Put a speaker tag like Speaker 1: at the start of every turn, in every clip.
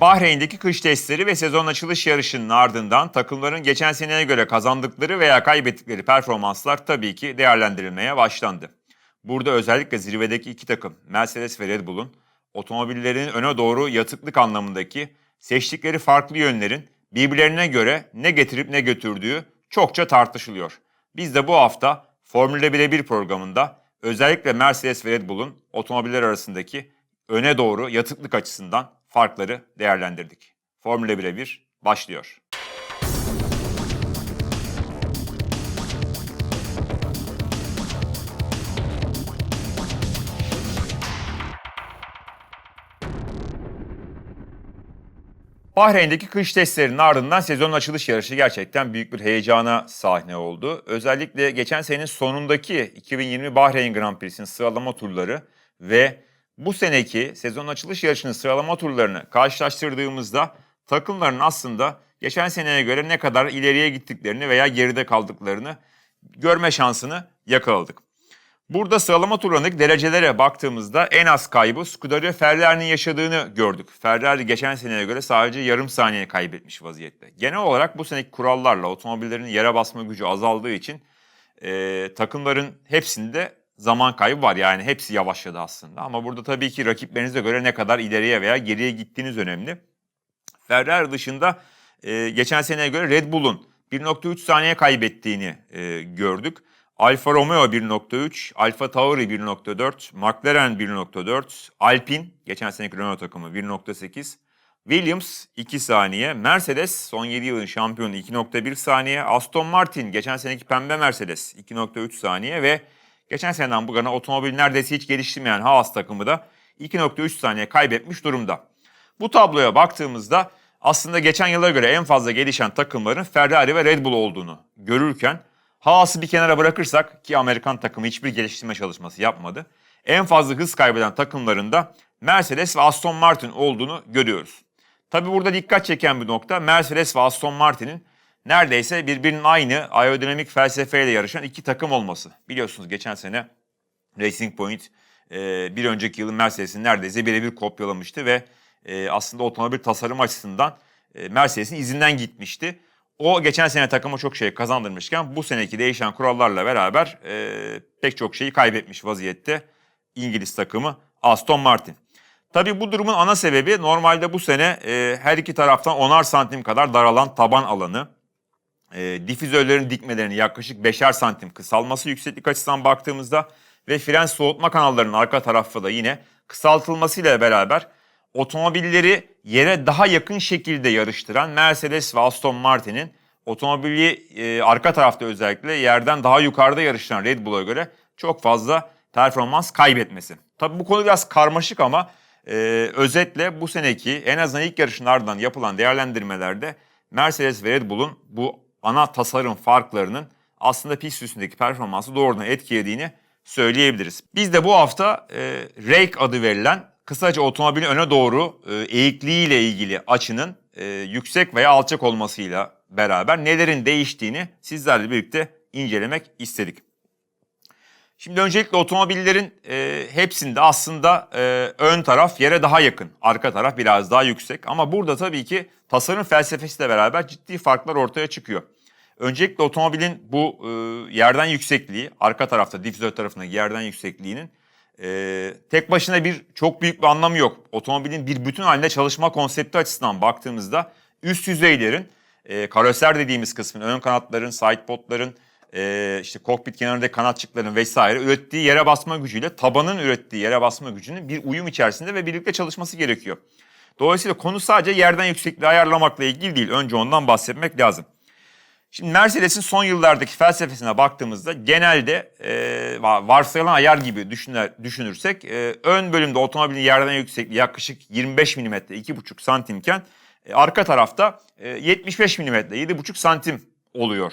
Speaker 1: Bahreyn'deki kış testleri ve sezon açılış yarışının ardından takımların geçen seneye göre kazandıkları veya kaybettikleri performanslar tabii ki değerlendirilmeye başlandı. Burada özellikle zirvedeki iki takım Mercedes ve Red Bull'un otomobillerinin öne doğru yatıklık anlamındaki seçtikleri farklı yönlerin birbirlerine göre ne getirip ne götürdüğü çokça tartışılıyor. Biz de bu hafta Formula 1'e 1 programında özellikle Mercedes ve Red Bull'un otomobiller arasındaki öne doğru yatıklık açısından farkları değerlendirdik. Formula 1'e 1 başlıyor. Bahreyn'deki kış testlerinin ardından sezonun açılış yarışı gerçekten büyük bir heyecana sahne oldu. Özellikle geçen senenin sonundaki 2020 Bahreyn Grand Prix'sinin sıralama turları ve bu seneki sezon açılış yarışının sıralama turlarını karşılaştırdığımızda takımların aslında geçen seneye göre ne kadar ileriye gittiklerini veya geride kaldıklarını görme şansını yakaladık. Burada sıralama turlarındaki derecelere baktığımızda en az kaybı Scuderia Ferrari'nin yaşadığını gördük. Ferrari geçen seneye göre sadece yarım saniye kaybetmiş vaziyette. Genel olarak bu seneki kurallarla otomobillerin yere basma gücü azaldığı için e, takımların hepsinde zaman kaybı var. Yani hepsi yavaşladı aslında. Ama burada tabii ki rakiplerinize göre ne kadar ileriye veya geriye gittiğiniz önemli. Ferrari dışında e, geçen seneye göre Red Bull'un 1.3 saniye kaybettiğini e, gördük. Alfa Romeo 1.3, Alfa Tauri 1.4, McLaren 1.4, Alpine geçen seneki Renault takımı 1.8, Williams 2 saniye, Mercedes son 7 yılın şampiyonu 2.1 saniye, Aston Martin geçen seneki pembe Mercedes 2.3 saniye ve geçen seneden bu yana otomobil neredeyse hiç geliştirmeyen Haas takımı da 2.3 saniye kaybetmiş durumda. Bu tabloya baktığımızda aslında geçen yıla göre en fazla gelişen takımların Ferrari ve Red Bull olduğunu görürken Haas'ı bir kenara bırakırsak ki Amerikan takımı hiçbir geliştirme çalışması yapmadı. En fazla hız kaybeden takımların da Mercedes ve Aston Martin olduğunu görüyoruz. Tabi burada dikkat çeken bir nokta Mercedes ve Aston Martin'in neredeyse birbirinin aynı aerodinamik felsefeyle yarışan iki takım olması. Biliyorsunuz geçen sene Racing Point e, bir önceki yılın Mercedes'in neredeyse birebir kopyalamıştı ve e, aslında otomobil tasarım açısından e, Mercedes'in izinden gitmişti. O geçen sene takıma çok şey kazandırmışken bu seneki değişen kurallarla beraber e, pek çok şeyi kaybetmiş vaziyette İngiliz takımı Aston Martin. Tabii bu durumun ana sebebi normalde bu sene e, her iki taraftan 10'ar santim kadar daralan taban alanı. E, difüzörlerin dikmelerinin yaklaşık 5'er santim kısalması yükseklik açısından baktığımızda ve fren soğutma kanallarının arka tarafı da yine kısaltılmasıyla beraber otomobilleri yere daha yakın şekilde yarıştıran Mercedes ve Aston Martin'in otomobili e, arka tarafta özellikle yerden daha yukarıda yarıştıran Red Bull'a göre çok fazla performans kaybetmesi. Tabii bu konu biraz karmaşık ama e, özetle bu seneki en azından ilk yarışın ardından yapılan değerlendirmelerde Mercedes ve Red Bull'un bu ana tasarım farklarının aslında pist üstündeki performansı doğrudan etkilediğini söyleyebiliriz. Biz de bu hafta e, Rake adı verilen kısaca otomobilin öne doğru e, eğikliğiyle ilgili açının e, yüksek veya alçak olmasıyla beraber nelerin değiştiğini sizlerle birlikte incelemek istedik. Şimdi öncelikle otomobillerin e, hepsinde aslında e, ön taraf yere daha yakın, arka taraf biraz daha yüksek. Ama burada tabii ki tasarım felsefesiyle beraber ciddi farklar ortaya çıkıyor. Öncelikle otomobilin bu e, yerden yüksekliği, arka tarafta difüzör tarafındaki yerden yüksekliğinin e, tek başına bir çok büyük bir anlamı yok. Otomobilin bir bütün halinde çalışma konsepti açısından baktığımızda üst yüzeylerin, e, karoser dediğimiz kısmın, ön kanatların, sidepodların, e, işte kokpit kenarındaki kanatçıkların vesaire ürettiği yere basma gücüyle tabanın ürettiği yere basma gücünün bir uyum içerisinde ve birlikte çalışması gerekiyor. Dolayısıyla konu sadece yerden yüksekliği ayarlamakla ilgili değil. Önce ondan bahsetmek lazım. Şimdi Mercedes'in son yıllardaki felsefesine baktığımızda genelde e, varsayılan ayar gibi düşünür, düşünürsek e, ön bölümde otomobilin yerden yüksekliği yaklaşık 25 mm 2,5 santimken e, arka tarafta e, 75 mm 7,5 santim oluyor.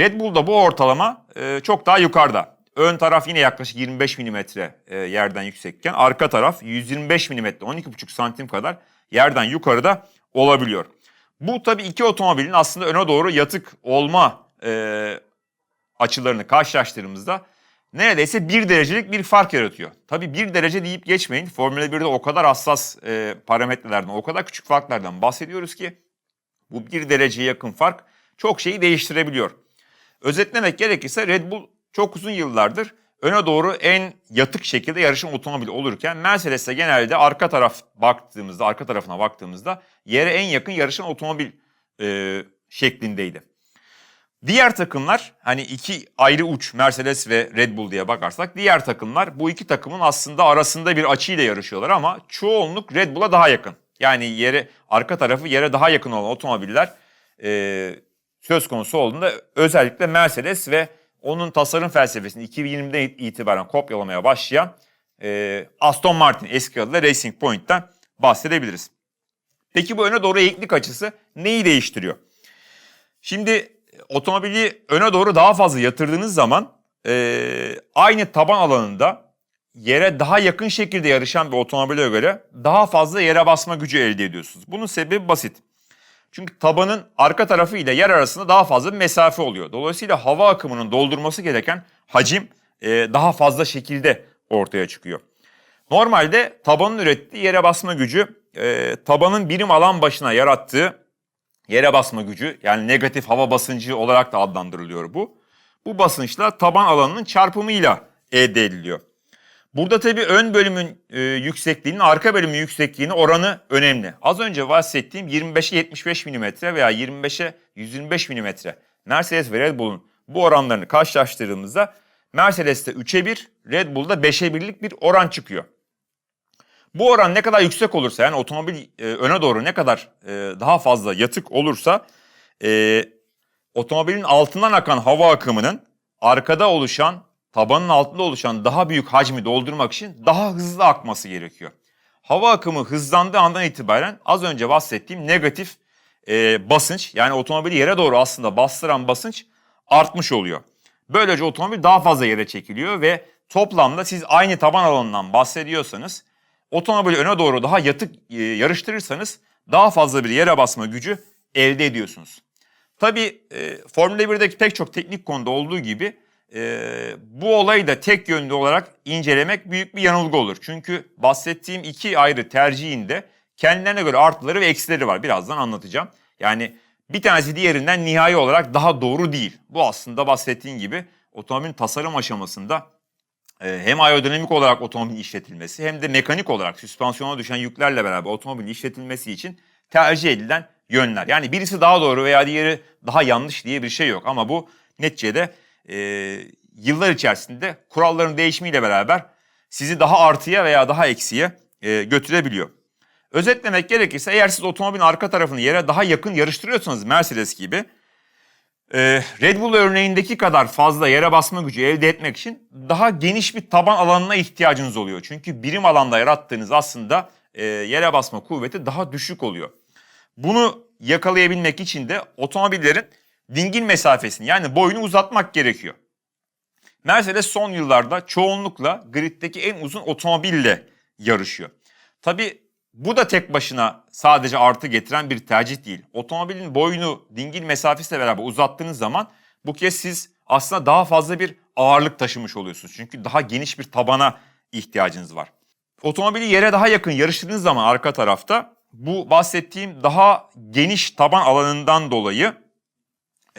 Speaker 1: Red Bull'da bu ortalama e, çok daha yukarıda. Ön taraf yine yaklaşık 25 mm e, yerden yüksekken arka taraf 125 mm 12,5 santim kadar yerden yukarıda olabiliyor. Bu tabii iki otomobilin aslında öne doğru yatık olma e, açılarını karşılaştırdığımızda neredeyse bir derecelik bir fark yaratıyor. Tabii bir derece deyip geçmeyin. Formula 1'de o kadar hassas e, parametrelerden, o kadar küçük farklardan bahsediyoruz ki bu bir dereceye yakın fark çok şeyi değiştirebiliyor. Özetlemek gerekirse Red Bull çok uzun yıllardır öne doğru en yatık şekilde yarışan otomobil olurken Mercedes'e genelde arka taraf baktığımızda, arka tarafına baktığımızda yere en yakın yarışan otomobil e, şeklindeydi. Diğer takımlar hani iki ayrı uç Mercedes ve Red Bull diye bakarsak diğer takımlar bu iki takımın aslında arasında bir açıyla yarışıyorlar ama çoğunluk Red Bull'a daha yakın. Yani yere arka tarafı yere daha yakın olan otomobiller e, söz konusu olduğunda özellikle Mercedes ve onun tasarım felsefesini 2020'den itibaren kopyalamaya başlayan e, Aston Martin eski adıyla Racing Point'ten bahsedebiliriz. Peki bu öne doğru eğiklik açısı neyi değiştiriyor? Şimdi otomobili öne doğru daha fazla yatırdığınız zaman e, aynı taban alanında yere daha yakın şekilde yarışan bir otomobile göre daha fazla yere basma gücü elde ediyorsunuz. Bunun sebebi basit. Çünkü tabanın arka tarafı ile yer arasında daha fazla bir mesafe oluyor. Dolayısıyla hava akımının doldurması gereken hacim e, daha fazla şekilde ortaya çıkıyor. Normalde tabanın ürettiği yere basma gücü e, tabanın birim alan başına yarattığı yere basma gücü yani negatif hava basıncı olarak da adlandırılıyor bu. Bu basınçla taban alanının çarpımıyla elde ediliyor. Burada tabii ön bölümün e, yüksekliğinin arka bölümün yüksekliğinin oranı önemli. Az önce bahsettiğim 25'e 75 mm veya 25'e 125 mm Mercedes ve Red Bull'un bu oranlarını karşılaştırdığımızda Mercedes'te 3'e 1, Red Bull'da 5'e 1'lik bir oran çıkıyor. Bu oran ne kadar yüksek olursa yani otomobil e, öne doğru ne kadar e, daha fazla yatık olursa e, otomobilin altından akan hava akımının arkada oluşan tabanın altında oluşan daha büyük hacmi doldurmak için daha hızlı akması gerekiyor. Hava akımı hızlandığı andan itibaren az önce bahsettiğim negatif e, basınç yani otomobili yere doğru aslında bastıran basınç artmış oluyor. Böylece otomobil daha fazla yere çekiliyor ve toplamda siz aynı taban alanından bahsediyorsanız otomobili öne doğru daha yatık e, yarıştırırsanız daha fazla bir yere basma gücü elde ediyorsunuz. Tabii e, Formula 1'deki pek çok teknik konuda olduğu gibi e, bu olayı da tek yönlü olarak incelemek büyük bir yanılgı olur. Çünkü bahsettiğim iki ayrı tercihin de kendilerine göre artıları ve eksileri var. Birazdan anlatacağım. Yani bir tanesi diğerinden nihai olarak daha doğru değil. Bu aslında bahsettiğim gibi otomobilin tasarım aşamasında e, hem aerodinamik olarak otomobilin işletilmesi hem de mekanik olarak süspansiyona düşen yüklerle beraber otomobilin işletilmesi için tercih edilen yönler. Yani birisi daha doğru veya diğeri daha yanlış diye bir şey yok. Ama bu neticede e, yıllar içerisinde kuralların değişimiyle beraber sizi daha artıya veya daha eksiye e, götürebiliyor. Özetlemek gerekirse eğer siz otomobilin arka tarafını yere daha yakın yarıştırıyorsanız Mercedes gibi e, Red Bull örneğindeki kadar fazla yere basma gücü elde etmek için daha geniş bir taban alanına ihtiyacınız oluyor. Çünkü birim alanda yarattığınız aslında e, yere basma kuvveti daha düşük oluyor. Bunu yakalayabilmek için de otomobillerin dingil mesafesini yani boyunu uzatmak gerekiyor. Mercedes son yıllarda çoğunlukla griddeki en uzun otomobille yarışıyor. Tabi bu da tek başına sadece artı getiren bir tercih değil. Otomobilin boyunu dingil mesafesiyle beraber uzattığınız zaman bu kez siz aslında daha fazla bir ağırlık taşımış oluyorsunuz. Çünkü daha geniş bir tabana ihtiyacınız var. Otomobili yere daha yakın yarıştırdığınız zaman arka tarafta bu bahsettiğim daha geniş taban alanından dolayı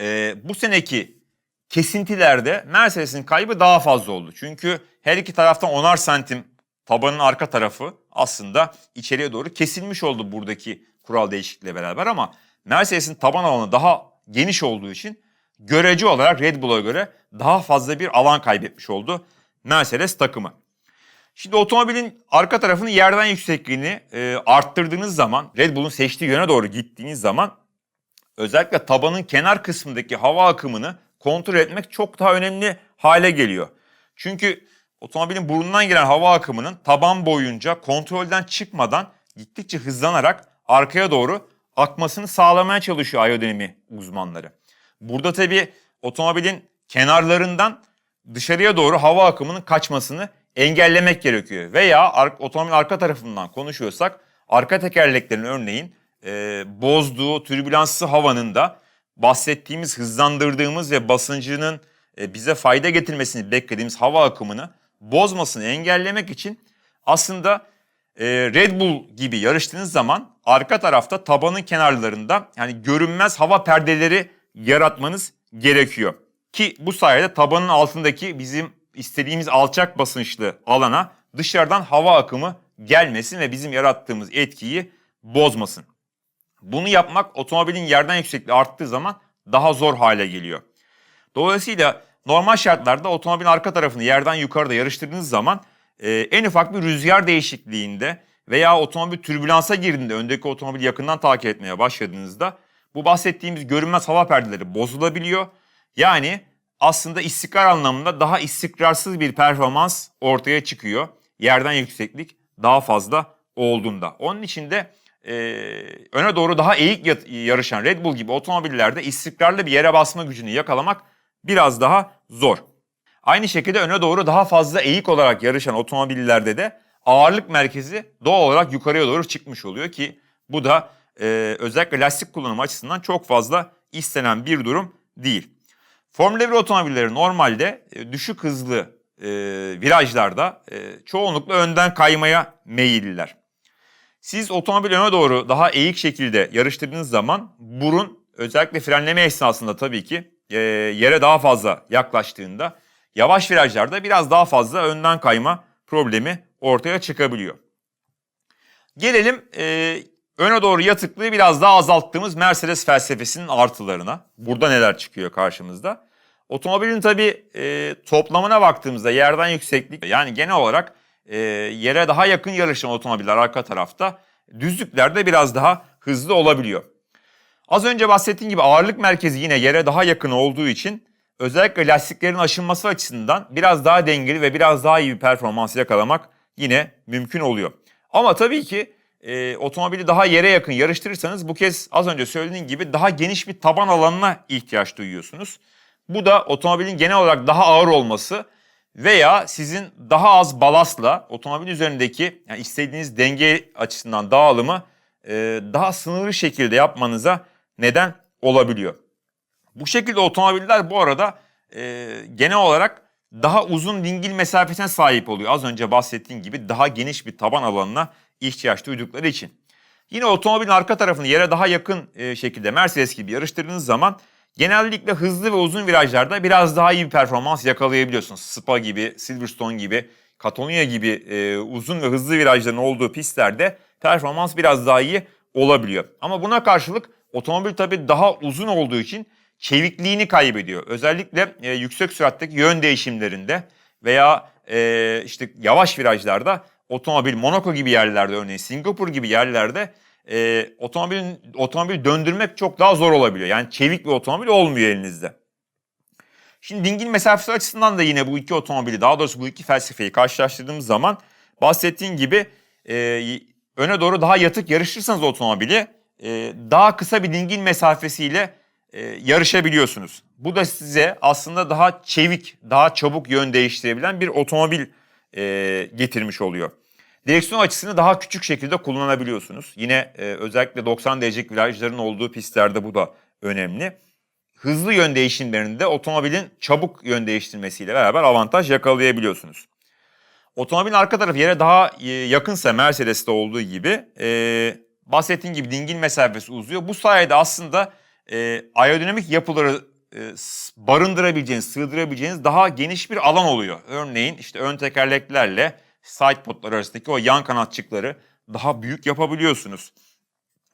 Speaker 1: e, bu seneki kesintilerde Mercedes'in kaybı daha fazla oldu. Çünkü her iki taraftan onar santim tabanın arka tarafı aslında içeriye doğru kesilmiş oldu buradaki kural değişikliğiyle beraber ama Mercedes'in taban alanı daha geniş olduğu için görece olarak Red Bull'a göre daha fazla bir alan kaybetmiş oldu Mercedes takımı. Şimdi otomobilin arka tarafının yerden yüksekliğini e, arttırdığınız zaman Red Bull'un seçtiği yöne doğru gittiğiniz zaman özellikle tabanın kenar kısmındaki hava akımını kontrol etmek çok daha önemli hale geliyor. Çünkü otomobilin burnundan gelen hava akımının taban boyunca kontrolden çıkmadan gittikçe hızlanarak arkaya doğru akmasını sağlamaya çalışıyor aerodinami uzmanları. Burada tabii otomobilin kenarlarından dışarıya doğru hava akımının kaçmasını engellemek gerekiyor. Veya ar- otomobilin arka tarafından konuşuyorsak arka tekerleklerin örneğin e, bozduğu türbülanslı havanın da bahsettiğimiz hızlandırdığımız ve basıncının e, bize fayda getirmesini beklediğimiz hava akımını bozmasını engellemek için aslında e, Red Bull gibi yarıştığınız zaman arka tarafta tabanın kenarlarında yani görünmez hava perdeleri yaratmanız gerekiyor. Ki bu sayede tabanın altındaki bizim istediğimiz alçak basınçlı alana dışarıdan hava akımı gelmesin ve bizim yarattığımız etkiyi bozmasın. Bunu yapmak otomobilin yerden yüksekliği arttığı zaman daha zor hale geliyor. Dolayısıyla normal şartlarda otomobilin arka tarafını yerden yukarıda yarıştırdığınız zaman e, en ufak bir rüzgar değişikliğinde veya otomobil türbülansa girdiğinde öndeki otomobili yakından takip etmeye başladığınızda bu bahsettiğimiz görünmez hava perdeleri bozulabiliyor. Yani aslında istikrar anlamında daha istikrarsız bir performans ortaya çıkıyor. Yerden yükseklik daha fazla olduğunda. Onun için de e, öne doğru daha eğik yarışan Red Bull gibi otomobillerde istikrarlı bir yere basma gücünü yakalamak biraz daha zor. Aynı şekilde öne doğru daha fazla eğik olarak yarışan otomobillerde de ağırlık merkezi doğal olarak yukarıya doğru çıkmış oluyor ki bu da e, özellikle lastik kullanımı açısından çok fazla istenen bir durum değil. Formula 1 otomobilleri normalde e, düşük hızlı e, virajlarda e, çoğunlukla önden kaymaya meyilliler. Siz otomobil öne doğru daha eğik şekilde yarıştırdığınız zaman burun özellikle frenleme esnasında tabii ki e, yere daha fazla yaklaştığında yavaş virajlarda biraz daha fazla önden kayma problemi ortaya çıkabiliyor. Gelelim e, öne doğru yatıklığı biraz daha azalttığımız Mercedes felsefesinin artılarına. Burada neler çıkıyor karşımızda? Otomobilin tabii e, toplamına baktığımızda yerden yükseklik yani genel olarak e, yere daha yakın yarışan otomobiller arka tarafta düzlüklerde biraz daha hızlı olabiliyor. Az önce bahsettiğim gibi ağırlık merkezi yine yere daha yakın olduğu için özellikle lastiklerin aşınması açısından biraz daha dengeli ve biraz daha iyi bir performans yakalamak yine mümkün oluyor. Ama tabii ki e, otomobili daha yere yakın yarıştırırsanız bu kez az önce söylediğim gibi daha geniş bir taban alanına ihtiyaç duyuyorsunuz. Bu da otomobilin genel olarak daha ağır olması veya sizin daha az balastla otomobil üzerindeki yani istediğiniz denge açısından dağılımı e, daha sınırlı şekilde yapmanıza neden olabiliyor. Bu şekilde otomobiller bu arada e, genel olarak daha uzun dingil mesafesine sahip oluyor. Az önce bahsettiğim gibi daha geniş bir taban alanına ihtiyaç duydukları için. Yine otomobilin arka tarafını yere daha yakın e, şekilde Mercedes gibi yarıştırdığınız zaman genellikle hızlı ve uzun virajlarda biraz daha iyi bir performans yakalayabiliyorsunuz. Spa gibi, Silverstone gibi, Catalonia gibi e, uzun ve hızlı virajların olduğu pistlerde performans biraz daha iyi olabiliyor. Ama buna karşılık otomobil tabii daha uzun olduğu için çevikliğini kaybediyor. Özellikle e, yüksek süratteki yön değişimlerinde veya e, işte yavaş virajlarda otomobil Monaco gibi yerlerde örneğin Singapur gibi yerlerde e, otomobilin otomobil döndürmek çok daha zor olabiliyor. Yani çevik bir otomobil olmuyor elinizde. Şimdi dingil mesafesi açısından da yine bu iki otomobili daha doğrusu bu iki felsefeyi karşılaştırdığımız zaman bahsettiğim gibi e, öne doğru daha yatık yarışırsanız otomobili e, daha kısa bir dingil mesafesiyle e, yarışabiliyorsunuz. Bu da size aslında daha çevik, daha çabuk yön değiştirebilen bir otomobil e, getirmiş oluyor. Direksiyon açısını daha küçük şekilde kullanabiliyorsunuz. Yine e, özellikle 90 derecelik virajların olduğu pistlerde bu da önemli. Hızlı yön değişimlerinde otomobilin çabuk yön değiştirmesiyle beraber avantaj yakalayabiliyorsunuz. Otomobilin arka tarafı yere daha e, yakınsa Mercedes'te olduğu gibi e, bahsettiğim gibi dingil mesafesi uzuyor. Bu sayede aslında e, aerodinamik yapıları e, barındırabileceğiniz, sığdırabileceğiniz daha geniş bir alan oluyor. Örneğin işte ön tekerleklerle side podlar arasındaki o yan kanatçıkları daha büyük yapabiliyorsunuz.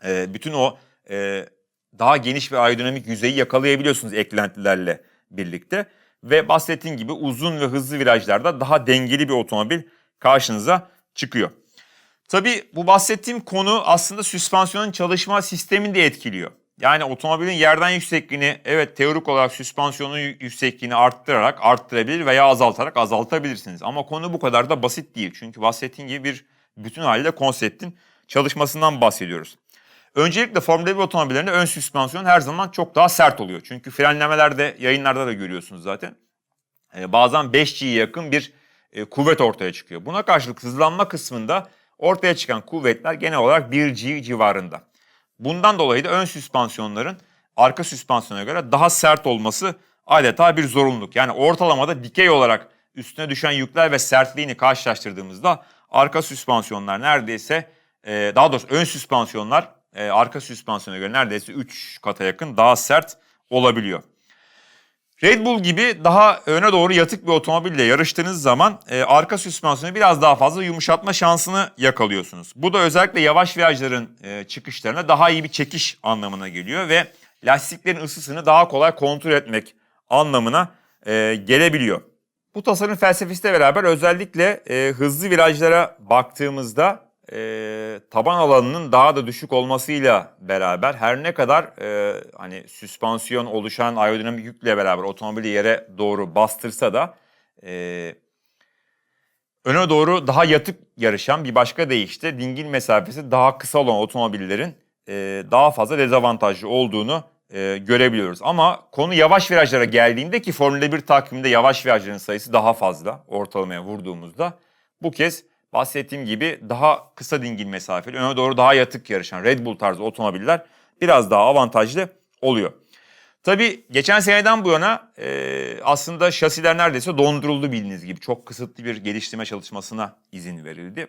Speaker 1: E, bütün o e, daha geniş bir aerodinamik yüzeyi yakalayabiliyorsunuz eklentilerle birlikte. Ve bahsettiğim gibi uzun ve hızlı virajlarda daha dengeli bir otomobil karşınıza çıkıyor. Tabii bu bahsettiğim konu aslında süspansiyonun çalışma sistemini de etkiliyor. Yani otomobilin yerden yüksekliğini evet teorik olarak süspansiyonun yüksekliğini arttırarak arttırabilir veya azaltarak azaltabilirsiniz. Ama konu bu kadar da basit değil. Çünkü bahsettiğim gibi bir bütün haliyle konseptin çalışmasından bahsediyoruz. Öncelikle Formula 1 otomobillerinde ön süspansiyon her zaman çok daha sert oluyor. Çünkü frenlemelerde, yayınlarda da görüyorsunuz zaten. Ee, bazen 5G'ye yakın bir e, kuvvet ortaya çıkıyor. Buna karşılık hızlanma kısmında ortaya çıkan kuvvetler genel olarak 1G civarında. Bundan dolayı da ön süspansiyonların arka süspansiyona göre daha sert olması adeta bir zorunluluk. Yani ortalamada dikey olarak üstüne düşen yükler ve sertliğini karşılaştırdığımızda arka süspansiyonlar neredeyse e, daha doğrusu ön süspansiyonlar e, arka süspansiyona göre neredeyse 3 kata yakın daha sert olabiliyor. Red Bull gibi daha öne doğru yatık bir otomobille yarıştığınız zaman e, arka süspansiyonu biraz daha fazla yumuşatma şansını yakalıyorsunuz. Bu da özellikle yavaş virajların e, çıkışlarına daha iyi bir çekiş anlamına geliyor ve lastiklerin ısısını daha kolay kontrol etmek anlamına e, gelebiliyor. Bu tasarım felsefesiyle beraber özellikle e, hızlı virajlara baktığımızda e, taban alanının daha da düşük olmasıyla beraber her ne kadar e, hani süspansiyon oluşan aerodinamik yükle beraber otomobili yere doğru bastırsa da e, öne doğru daha yatık yarışan bir başka deyişle dingil mesafesi daha kısa olan otomobillerin e, daha fazla dezavantajlı olduğunu e, görebiliyoruz. Ama konu yavaş virajlara geldiğinde ki Formula 1 takviminde yavaş virajların sayısı daha fazla ortalamaya vurduğumuzda bu kez bahsettiğim gibi daha kısa dingil mesafeli, öne doğru daha yatık yarışan Red Bull tarzı otomobiller biraz daha avantajlı oluyor. Tabii geçen seneden bu yana e, aslında şasiler neredeyse donduruldu bildiğiniz gibi. Çok kısıtlı bir geliştirme çalışmasına izin verildi.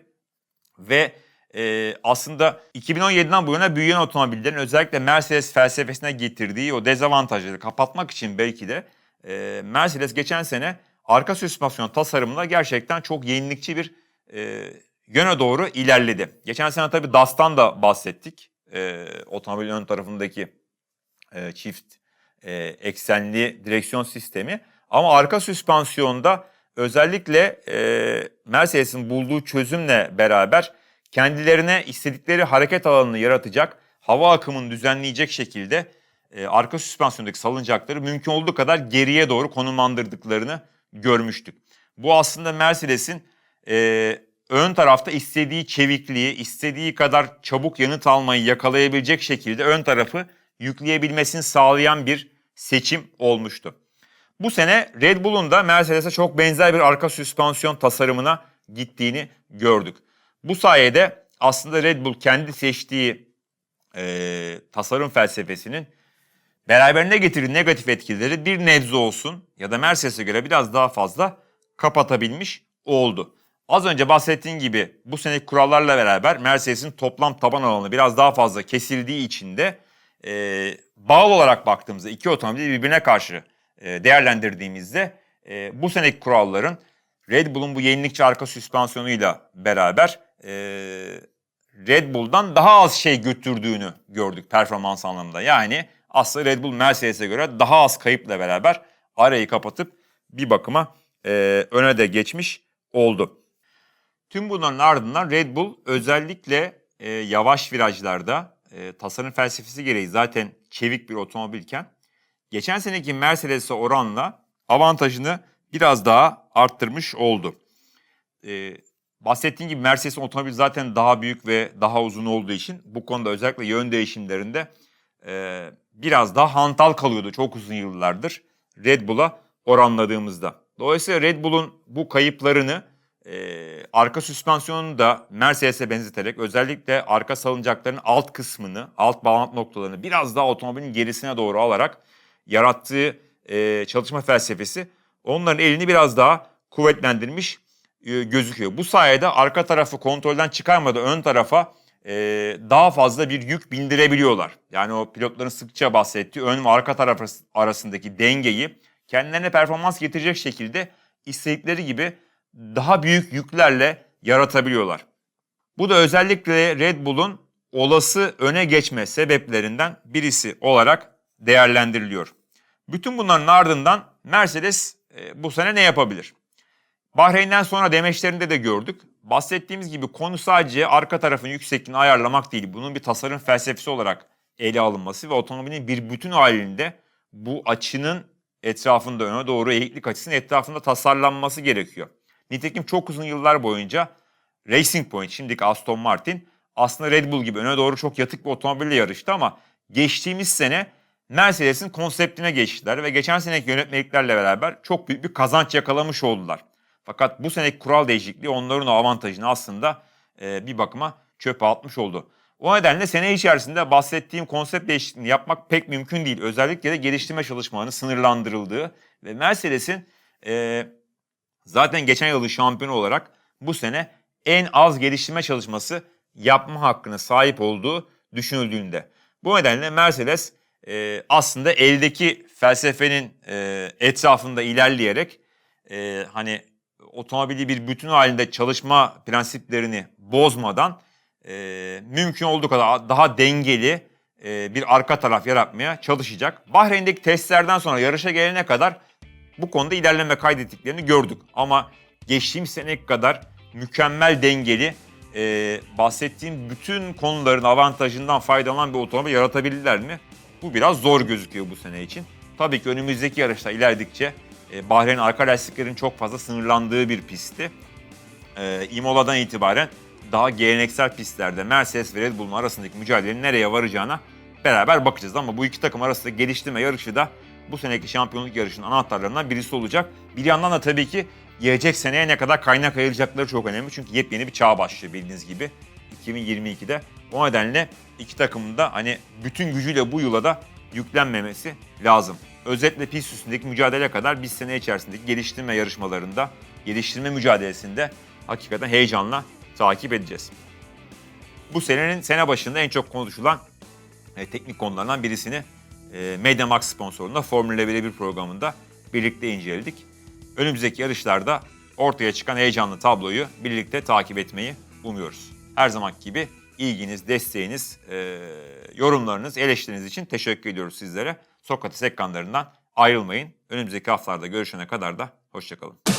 Speaker 1: Ve e, aslında 2017'den bu yana büyüyen otomobillerin özellikle Mercedes felsefesine getirdiği o dezavantajları kapatmak için belki de e, Mercedes geçen sene arka süspansiyon tasarımında gerçekten çok yenilikçi bir e, yöne doğru ilerledi. Geçen sene tabii DAS'tan da bahsettik. E, otomobilin ön tarafındaki e, çift e, eksenli direksiyon sistemi. Ama arka süspansiyonda özellikle e, Mercedes'in bulduğu çözümle beraber kendilerine istedikleri hareket alanını yaratacak, hava akımını düzenleyecek şekilde e, arka süspansiyondaki salıncakları mümkün olduğu kadar geriye doğru konumlandırdıklarını görmüştük. Bu aslında Mercedes'in e, ön tarafta istediği çevikliği, istediği kadar çabuk yanıt almayı yakalayabilecek şekilde ön tarafı yükleyebilmesini sağlayan bir seçim olmuştu. Bu sene Red Bull'un da Mercedes'e çok benzer bir arka süspansiyon tasarımına gittiğini gördük. Bu sayede aslında Red Bull kendi seçtiği e, tasarım felsefesinin beraberine getirdiği negatif etkileri bir nebze olsun ya da Mercedes'e göre biraz daha fazla kapatabilmiş oldu. Az önce bahsettiğim gibi bu seneki kurallarla beraber Mercedes'in toplam taban alanı biraz daha fazla kesildiği için de e, bağlı olarak baktığımızda iki otomobili birbirine karşı e, değerlendirdiğimizde e, bu seneki kuralların Red Bull'un bu yenilikçi arka süspansiyonuyla beraber e, Red Bull'dan daha az şey götürdüğünü gördük performans anlamında. Yani aslında Red Bull Mercedes'e göre daha az kayıpla beraber arayı kapatıp bir bakıma e, öne de geçmiş oldu. Tüm bunların ardından Red Bull özellikle e, yavaş virajlarda e, tasarım felsefesi gereği zaten çevik bir otomobilken geçen seneki Mercedes'e oranla avantajını biraz daha arttırmış oldu. E, bahsettiğim gibi Mercedes'in otomobil zaten daha büyük ve daha uzun olduğu için bu konuda özellikle yön değişimlerinde e, biraz daha hantal kalıyordu çok uzun yıllardır Red Bull'a oranladığımızda. Dolayısıyla Red Bull'un bu kayıplarını e, arka süspansiyonunu da Mercedes'e benzeterek özellikle arka salıncakların alt kısmını, alt bağlantı noktalarını biraz daha otomobilin gerisine doğru alarak yarattığı e, çalışma felsefesi onların elini biraz daha kuvvetlendirmiş e, gözüküyor. Bu sayede arka tarafı kontrolden çıkarmadan ön tarafa e, daha fazla bir yük bindirebiliyorlar. Yani o pilotların sıkça bahsettiği ön ve arka taraf arasındaki dengeyi kendilerine performans getirecek şekilde istedikleri gibi daha büyük yüklerle yaratabiliyorlar. Bu da özellikle Red Bull'un olası öne geçme sebeplerinden birisi olarak değerlendiriliyor. Bütün bunların ardından Mercedes e, bu sene ne yapabilir? Bahreyn'den sonra demeçlerinde de gördük. Bahsettiğimiz gibi konu sadece arka tarafın yüksekliğini ayarlamak değil. Bunun bir tasarım felsefesi olarak ele alınması ve otomobilin bir bütün halinde bu açının etrafında öne doğru eğiklik açısının etrafında tasarlanması gerekiyor. Nitekim çok uzun yıllar boyunca Racing Point, şimdiki Aston Martin aslında Red Bull gibi öne doğru çok yatık bir otomobille yarıştı ama geçtiğimiz sene Mercedes'in konseptine geçtiler ve geçen seneki yönetmeliklerle beraber çok büyük bir kazanç yakalamış oldular. Fakat bu seneki kural değişikliği onların o avantajını aslında e, bir bakıma çöpe atmış oldu. O nedenle sene içerisinde bahsettiğim konsept değişikliğini yapmak pek mümkün değil. Özellikle de geliştirme çalışmalarının sınırlandırıldığı ve Mercedes'in e, zaten geçen yılın şampiyonu olarak bu sene en az geliştirme çalışması yapma hakkına sahip olduğu düşünüldüğünde. Bu nedenle Mercedes e, aslında eldeki felsefenin e, etrafında ilerleyerek e, hani otomobili bir bütün halinde çalışma prensiplerini bozmadan e, mümkün olduğu kadar daha dengeli e, bir arka taraf yaratmaya çalışacak. Bahreyn'deki testlerden sonra yarışa gelene kadar bu konuda ilerleme kaydettiklerini gördük. Ama geçtiğimiz seneki kadar mükemmel dengeli e, bahsettiğim bütün konuların avantajından faydalanan bir otomobil yaratabilirler mi? Bu biraz zor gözüküyor bu sene için. Tabii ki önümüzdeki yarışta ilerledikçe e, Bahreyn arka lastiklerin çok fazla sınırlandığı bir pistti. E, Imola'dan itibaren daha geleneksel pistlerde Mercedes ve Red Bull'un arasındaki mücadelenin nereye varacağına beraber bakacağız. Ama bu iki takım arasında geliştirme yarışı da bu seneki şampiyonluk yarışının anahtarlarından birisi olacak. Bir yandan da tabii ki gelecek seneye ne kadar kaynak ayıracakları çok önemli. Çünkü yepyeni bir çağ başlıyor bildiğiniz gibi 2022'de. O nedenle iki takımın da hani bütün gücüyle bu yıla da yüklenmemesi lazım. Özetle pist üstündeki mücadele kadar biz sene içerisindeki geliştirme yarışmalarında, geliştirme mücadelesinde hakikaten heyecanla takip edeceğiz. Bu senenin sene başında en çok konuşulan e, teknik konulardan birisini e, Mediamax sponsorluğunda Formula 1 programında birlikte inceledik. Önümüzdeki yarışlarda ortaya çıkan heyecanlı tabloyu birlikte takip etmeyi umuyoruz. Her zamanki gibi ilginiz, desteğiniz, e, yorumlarınız, eleştiriniz için teşekkür ediyoruz sizlere. Sokrates ekranlarından ayrılmayın. Önümüzdeki haftalarda görüşene kadar da hoşçakalın.